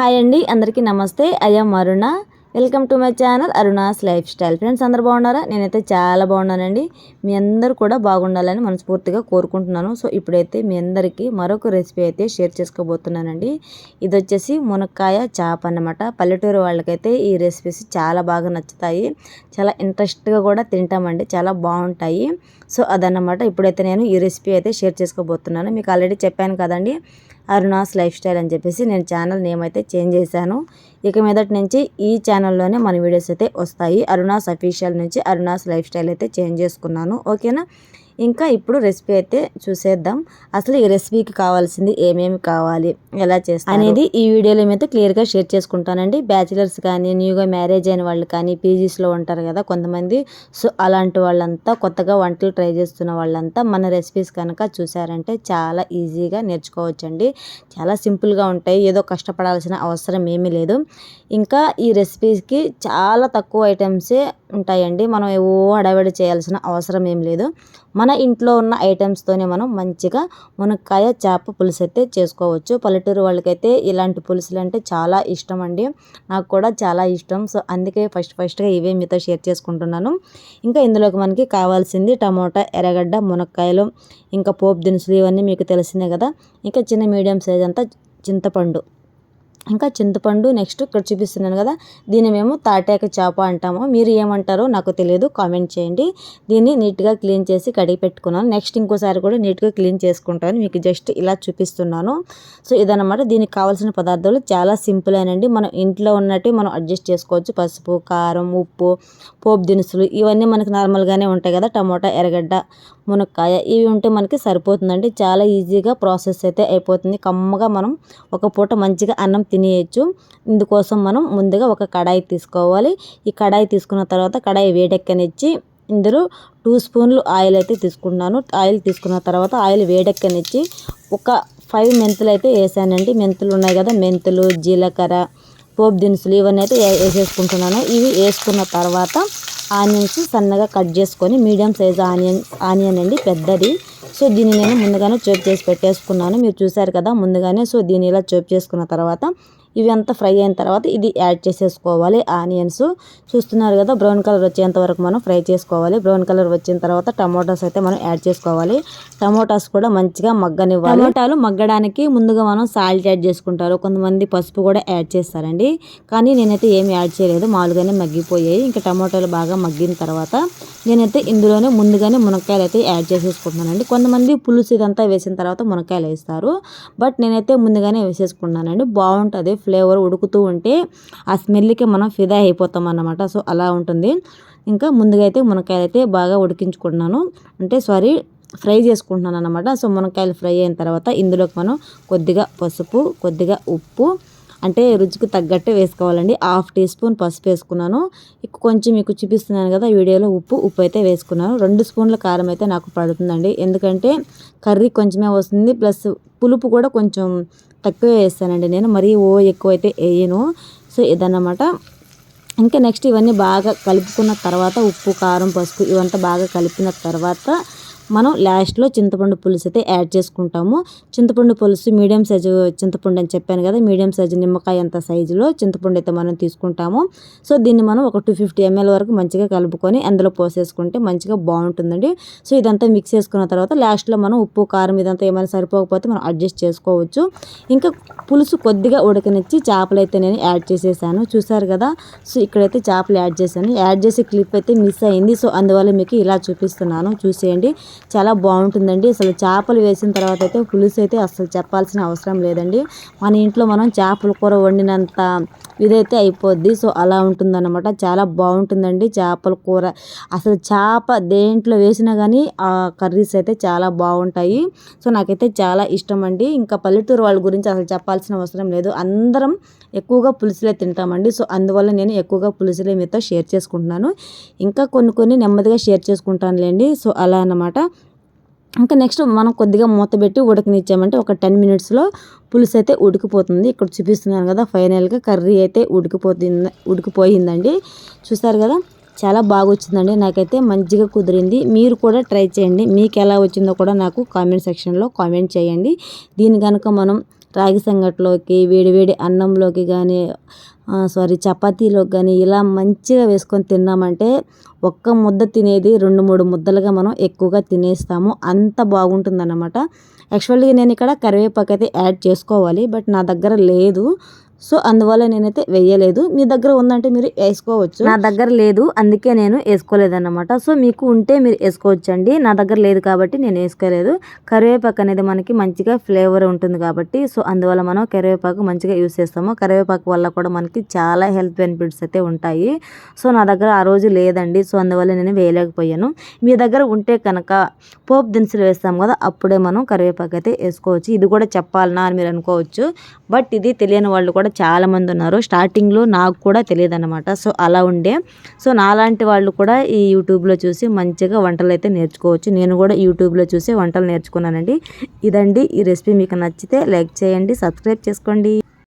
Hi అండి అందరికీ నమస్తే. I'm Aruna. Welcome to my channel Aruna's lifestyle. Friends అందరు బాగున్నారా? నేనైతే చాలా బాగున్నానండి. మీ అందరూ కూడా బాగుండాలని మనస్ఫూర్తిగా కోరుకుంటున్నాను. సో ఇప్పుడైతే మీ అందరికీ మరొక రెసిపీ అయితే షేర్ చేసుకోబోతున్నానండి. ఇది వచ్చేసి మునక్కాయ చాప్ అన్నమాట. పల్లెటూరు వాళ్ళకైతే ఈ రెసిపీస్ చాలా బాగా నచ్చుతాయి. చాలా ఇంట్రెస్ట్గా కూడా తింటామండి. చాలా బాగుంటాయి. సో అదన్నమాట. ఇప్పుడైతే నేను ఈ రెసిపీ అయితే షేర్ చేసుకోబోతున్నాను. మీకు ఆల్రెడీ చెప్పాను కదండి. అరుణాస్ లైఫ్ స్టైల్ అని చెప్పేసి నేను ఛానల్ నేమ్ అయితే చేంజ్ చేశాను. ఇక మీదటి నుంచి ఈ ఛానల్లోనే మన వీడియోస్ అయితే వస్తాయి. అరుణాస్ అఫీషియల్ నుంచి అరుణాస్ లైఫ్ స్టైల్ అయితే చేంజ్ చేసుకున్నాను. ఓకేనా? ఇంకా ఇప్పుడు రెసిపీ అయితే చూసేద్దాం. అసలు ఈ రెసిపీకి కావాల్సింది ఏమేమి కావాలి? ఎలా చేస్తాం అనేది ఈ వీడియోలో మీద క్లియర్గా షేర్ చేసుకుంటానండి. బ్యాచిలర్స్ కానీ న్యూగా మ్యారేజ్ అయిన వాళ్ళు కానీ పీజీస్లో ఉంటారు కదా కొంతమంది. సో అలాంటి వాళ్ళంతా కొత్తగా వంటలు ట్రై చేస్తున్న వాళ్ళంతా మన రెసిపీస్ కనుక చూసారంటే చాలా ఈజీగా నేర్చుకోవచ్చండి. చాలా సింపుల్గా ఉంటాయి. ఏదో కష్టపడాల్సిన అవసరం ఏమీ లేదు. ఇంకా ఈ రెసిపీస్కి చాలా తక్కువ ఐటమ్సే ఉంటాయండి. మనం ఏవో హడావిడి చేయాల్సిన అవసరం ఏం లేదు. మన ఇంట్లో ఉన్న ఐటమ్స్తోనే మనం మంచిగా మునక్కాయ చేప పులుసు అయితే చేసుకోవచ్చు. పల్లెటూరు వాళ్ళకైతే ఇలాంటి పులుసులు అంటే చాలా ఇష్టం అండి నాకు కూడా చాలా ఇష్టం. సో అందుకే ఫస్ట్ ఫస్ట్గా ఇవే మీతో షేర్ చేసుకుంటున్నాను. ఇంకా ఇందులోకి మనకి కావాల్సింది టమోటా ఎర్రగడ్డ మునక్కాయలు ఇంకా పోపు దినుసులు ఇవన్నీ మీకు తెలిసిందే కదా. ఇంకా చిన్న మీడియం సైజ్ అంతా చింతపండు. ఇంకా చింతపండు నెక్స్ట్ ఇక్కడ చూపిస్తున్నాను కదా దీన్ని మేము తాటాక చేప అంటాము. మీరు ఏమంటారో నాకు తెలియదు కామెంట్ చేయండి. దీన్ని నీట్గా క్లీన్ చేసి కడిగి పెట్టుకున్నాను. నెక్స్ట్ ఇంకోసారి కూడా నీట్గా క్లీన్ చేసుకుంటాను. మీకు జస్ట్ ఇలా చూపిస్తున్నాను. సో ఇదనమాట దీనికి కావాల్సిన పదార్థాలు చాలా సింపుల్ అయినండి. మనం ఇంట్లో ఉన్నట్టు మనం అడ్జస్ట్ చేసుకోవచ్చు. పసుపు కారం ఉప్పు పోపు దినుసులు ఇవన్నీ మనకి నార్మల్గానే ఉంటాయి కదా. టమోటా ఎర్రగడ్డ మునక్కాయ ఇవి ఉంటే మనకి సరిపోతుందండి. చాలా ఈజీగా ప్రాసెస్ అయితే అయిపోతుంది. కమ్మగా మనం ఒక పూట మంచిగా అన్నం తినేయచ్చు. ఇందుకోసం మనం ముందుగా ఒక కడాయి తీసుకోవాలి. ఈ కడాయి తీసుకున్న తర్వాత కడాయి వేడెక్కనిచ్చి ఇందులో టూ స్పూన్లు ఆయిల్ అయితే తీసుకున్నాను ఆయిల్ తీసుకున్న తర్వాత ఆయిల్ వేడెక్కనిచ్చి ఒక ఫైవ్ మెంతులు అయితే వేసానండి. మెంతులు ఉన్నాయి కదా మెంతులు జీలకర్ర పోపు దినుసులు ఇవన్నీ అయితే వేసేసుకుంటున్నాను. ఇవి వేసుకున్న తర్వాత ఆనియన్స్ సన్నగా కట్ చేసుకొని మీడియం సైజ్ ఆనియన్ ఆనియన్ అండి పెద్దది. సో దీన్ని నేను ముందుగానే చోప్ చేసి పెట్టేసుకున్నాను. మీరు చూసారు కదా ముందుగానే సో దీన్ని ఇలా చోప్ చేసుకున్న తర్వాత ఇవి అంతా ఫ్రై అయిన తర్వాత ఇది యాడ్ చేసేసుకోవాలి. ఆనియన్స్ చూస్తున్నారు కదా బ్రౌన్ కలర్ వచ్చేంత వరకు మనం ఫ్రై చేసుకోవాలి. బ్రౌన్ కలర్ వచ్చిన తర్వాత టమాటోస్ అయితే మనం యాడ్ చేసుకోవాలి. టమాటాస్ కూడా మంచిగా మగ్గనివ్వాలి. టమాటాలు మగ్గడానికి ముందుగా మనం సాల్ట్ యాడ్ చేసుకుంటారు. కొంతమంది పసుపు కూడా యాడ్ చేస్తారండి. కానీ నేనైతే ఏమి యాడ్ చేయలేదు. మామూలుగానే మగ్గిపోయాయి. ఇంకా టమాటాలు బాగా మగ్గిన తర్వాత నేనైతే ఇందులోనే ముందుగానే మునక్కాయలు అయితే యాడ్ చేసేసుకుంటున్నానండి. కొంతమంది పులుసు ఇదంతా వేసిన తర్వాత మునక్కాయలు వేస్తారు. బట్ నేనైతే ముందుగానే వేసేసుకున్నానండి బాగుంటుంది. ఫ్లేవర్ ఉడుకుతూ ఉంటే ఆ స్మెల్కి మనం ఫిదా అయిపోతాం అన్నమాట. సో అలా ఉంటుంది. ఇంకా ముందుగా అయితే మునక్కాయలు అయితే బాగా ఉడికించుకుంటున్నాను. అంటే సారీ ఫ్రై చేసుకుంటున్నాను అనమాట సో మునక్కాయలు ఫ్రై అయిన తర్వాత ఇందులోకి మనం కొద్దిగా పసుపు కొద్దిగా ఉప్పు అంటే రుచికి తగ్గట్టే వేసుకోవాలండి. హాఫ్ టీ స్పూన్ పసుపు వేసుకున్నాను. కొంచెం మీకు చూపిస్తున్నాను కదా వీడియోలో ఉప్పు ఉప్పు అయితే వేసుకున్నాను. రెండు స్పూన్ల కారం అయితే నాకు పడుతుందండి. ఎందుకంటే కర్రీ కొంచెమే వస్తుంది ప్లస్ పులుపు కూడా కొంచెం తక్కువే వేస్తానండి నేను. మరీ ఓ ఎక్కువ అయితే వేయను. సో ఇదన్నమాట. ఇంకా నెక్స్ట్ ఇవన్నీ బాగా కలుపుకున్న తర్వాత ఉప్పు కారం పసుపు ఇవంతా బాగా కలిపిన తర్వాత మనం లాస్ట్లో చింతపండు పులుసు అయితే యాడ్ చేసుకుంటాము. చింతపండు పులుసు మీడియం సైజు చింతపండు అని చెప్పాను కదా మీడియం సైజు నిమ్మకాయ అంత సైజులో చింతపండు అయితే మనం తీసుకుంటాము. సో దీన్ని మనం ఒక టూ ఫిఫ్టీ ఎంఎల్ వరకు మంచిగా కలుపుకొని అందులో పోసేసుకుంటే మంచిగా బాగుంటుందండి. సో ఇదంతా మిక్స్ చేసుకున్న తర్వాత లాస్ట్లో మనం ఉప్పు కారం ఇదంతా ఏమైనా సరిపోకపోతే మనం అడ్జస్ట్ చేసుకోవచ్చు. ఇంకా పులుసు కొద్దిగా ఉడకనిచ్చి చేపలు అయితే నేను యాడ్ చేసేసాను. చూసారు కదా సో ఇక్కడైతే చేపలు యాడ్ చేశాను. యాడ్ చేసే క్లిప్ అయితే మిస్ అయింది. సో అందువల్ల మీకు ఇలా చూపిస్తున్నాను. చూసేయండి. చాలా బాగుంటుందండి. అసలు చేపలు వేసిన తర్వాత అయితే పులుసు అయితే అసలు చెప్పాల్సిన అవసరం లేదండి. మన ఇంట్లో మనం చేపల కూర వండినంత ఇదైతే అయిపోద్ది. సో అలా ఉంటుందన్నమాట. చాలా బాగుంటుందండి చేపల కూర. అసలు చేప దేంట్లో వేసినా కానీ ఆ కర్రీస్ అయితే చాలా బాగుంటాయి. సో నాకైతే చాలా ఇష్టం అండి ఇంకా పల్లెటూరు వాళ్ళ గురించి అసలు చెప్పాల్సిన అవసరం లేదు. అందరం ఎక్కువగా పులుసులే తింటామండి. సో అందువల్ల నేను ఎక్కువగా పులుసులే మీతో షేర్ చేసుకుంటున్నాను. ఇంకా కొన్ని కొన్ని నెమ్మదిగా షేర్ చేసుకుంటానులేండి. సో అలా అన్నమాట. ఇంకా నెక్స్ట్ మనం కొద్దిగా మూత పెట్టి ఉడకనిచ్చామంటే ఒక టెన్ మినిట్స్లో పులుసు అయితే ఉడికిపోతుంది. ఇక్కడ చూపిస్తున్నాను కదా ఫైనల్గా కర్రీ అయితే ఉడికిపోతుంది ఉడికిపోయిందండి. చూస్తారు కదా చాలా బాగా వచ్చిందండి నాకైతే మంచిగా కుదిరింది. మీరు కూడా ట్రై చేయండి. మీకు ఎలా వచ్చిందో కూడా నాకు కామెంట్ సెక్షన్లో కామెంట్ చేయండి. దీని కనుక మనం రాగి సంగట్లోకి వేడివేడి అన్నంలోకి కానీ సారీ చపాతీలోకి కానీ ఇలా మంచిగా వేసుకొని తిన్నామంటే ఒక్క ముద్ద తినేది రెండు మూడు ముద్దలుగా మనం ఎక్కువగా తినేస్తాము. అంత బాగుంటుందన్నమాట. యాక్చువల్గా నేను ఇక్కడ కరివేపాకు అయితే యాడ్ చేసుకోవాలి బట్ నా దగ్గర లేదు. సో అందువల్ల నేనైతే వేయలేదు. మీ దగ్గర ఉందంటే మీరు వేసుకోవచ్చు. నా దగ్గర లేదు అందుకే నేను వేసుకోలేదన్నమాట. సో మీకు ఉంటే మీరు వేసుకోవచ్చండి. నా దగ్గర లేదు కాబట్టి నేను వేసుకోలేదు. కరివేపాకు అనేది మనకి మంచిగా ఫ్లేవర్ ఉంటుంది కాబట్టి సో అందువల్ల మనం కరివేపాకు మంచిగా యూస్ చేస్తాము. కరివేపాకు వల్ల కూడా మనకి చాలా హెల్త్ బెనిఫిట్స్ అయితే ఉంటాయి. సో నా దగ్గర ఆ రోజు లేదండి. సో అందువల్ల నేను వేయలేకపోయాను. మీ దగ్గర ఉంటే కనుక పోపు దినుసులు వేస్తాం కదా అప్పుడే మనం కరివేపాకు కరివేపాకు అయితే వేసుకోవచ్చు. ఇది కూడా చెప్పాలనా అని మీరు అనుకోవచ్చు. బట్ ఇది తెలియని వాళ్ళు కూడా చాలామంది ఉన్నారు. స్టార్టింగ్లో నాకు కూడా తెలియదు అనమాట సో అలా ఉండే. సో నాలాంటి వాళ్ళు కూడా ఈ యూట్యూబ్లో చూసి మంచిగా వంటలు అయితే నేర్చుకోవచ్చు. నేను కూడా యూట్యూబ్లో చూసి వంటలు నేర్చుకున్నానండి. ఇదండి. ఈ రెసిపీ మీకు నచ్చితే లైక్ చేయండి సబ్స్క్రైబ్ చేసుకోండి.